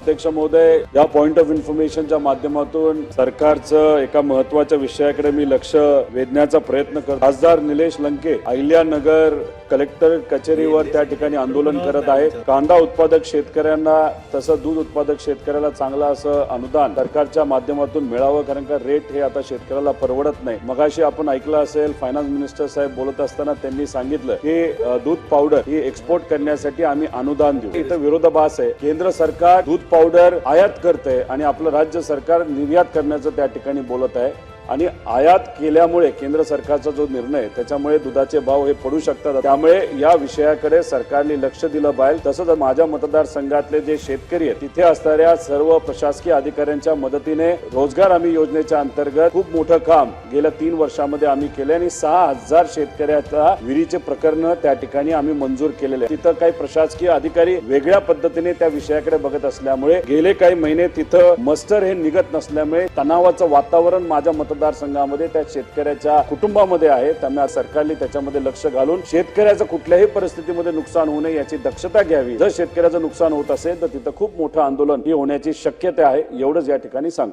अध्यक्ष महोदय या पॉइंट ऑफ इन्फॉर्मेशनच्या माध्यमातून सरकारचं एका महत्त्वाच्या विषयाकडे मी लक्ष वेधण्याचा प्रयत्न करतो. खासदार निलेश लंके अहिल्यानगर कलेक्टर कचेरीवर त्या ठिकाणी आंदोलन करत आहे. कांदा उत्पादक शेतकऱ्यांना तसं दूध उत्पादक शेतकऱ्याला चांगलं असं अनुदान सरकारच्या माध्यमातून मिळावं कारण का रेट हे आता शेतकऱ्याला परवडत नाही. मगाशी आपण ऐकलं असेल फायनान्स मिनिस्टर साहेब बोलत असताना त्यांनी सांगितलं की दूध पावडर ही एक्सपोर्ट करण्यासाठी आम्ही अनुदान देऊ. इथं विरोधाभास आहे. केंद्र सरकार दूध पावडर आयात करते आणि आपलं राज्य सरकार निर्यात करण्याचं त्या ठिकाणी बोलत आहे. आणि आयात केल्यामुळे केंद्र सरकारचा जो निर्णय त्याच्यामुळे दुधाचे भाव हे पडू शकतात त्यामुळे या विषयाकडे सरकारने लक्ष दिलं पाहिजे तसंच माझ्या मतदारसंघातले जे शेतकरी आहेत तिथे असणाऱ्या सर्व प्रशासकीय अधिकाऱ्यांच्या मदतीने रोजगार हमी योजनेच्या अंतर्गत खूप मोठं काम गेल्या तीन वर्षामध्ये आम्ही केले आणि सहा हजार शेतकऱ्याचा विहिरीचे प्रकरण त्या ठिकाणी आम्ही मंजूर केलेले आहे. तिथं काही प्रशासकीय अधिकारी वेगळ्या पद्धतीने त्या विषयाकडे बघत असल्यामुळे गेले काही महिने तिथं मस्टर हे निघत नसल्यामुळे तणावाचं वातावरण माझ्या मतदारसंघामध्ये त्या शेतकऱ्याच्या कुटुंबामध्ये आहे. त्यामुळे सरकारने त्याच्यामध्ये लक्ष घालून शेतकऱ्याचं कुठल्याही परिस्थितीमध्ये नुकसान होऊ नये याची दक्षता घ्यावी. जर शेतकऱ्याचं नुकसान होत असेल तर तिथं खूप मोठं आंदोलन ही होण्याची शक्यता आहे. एवढंच या ठिकाणी सांगतो.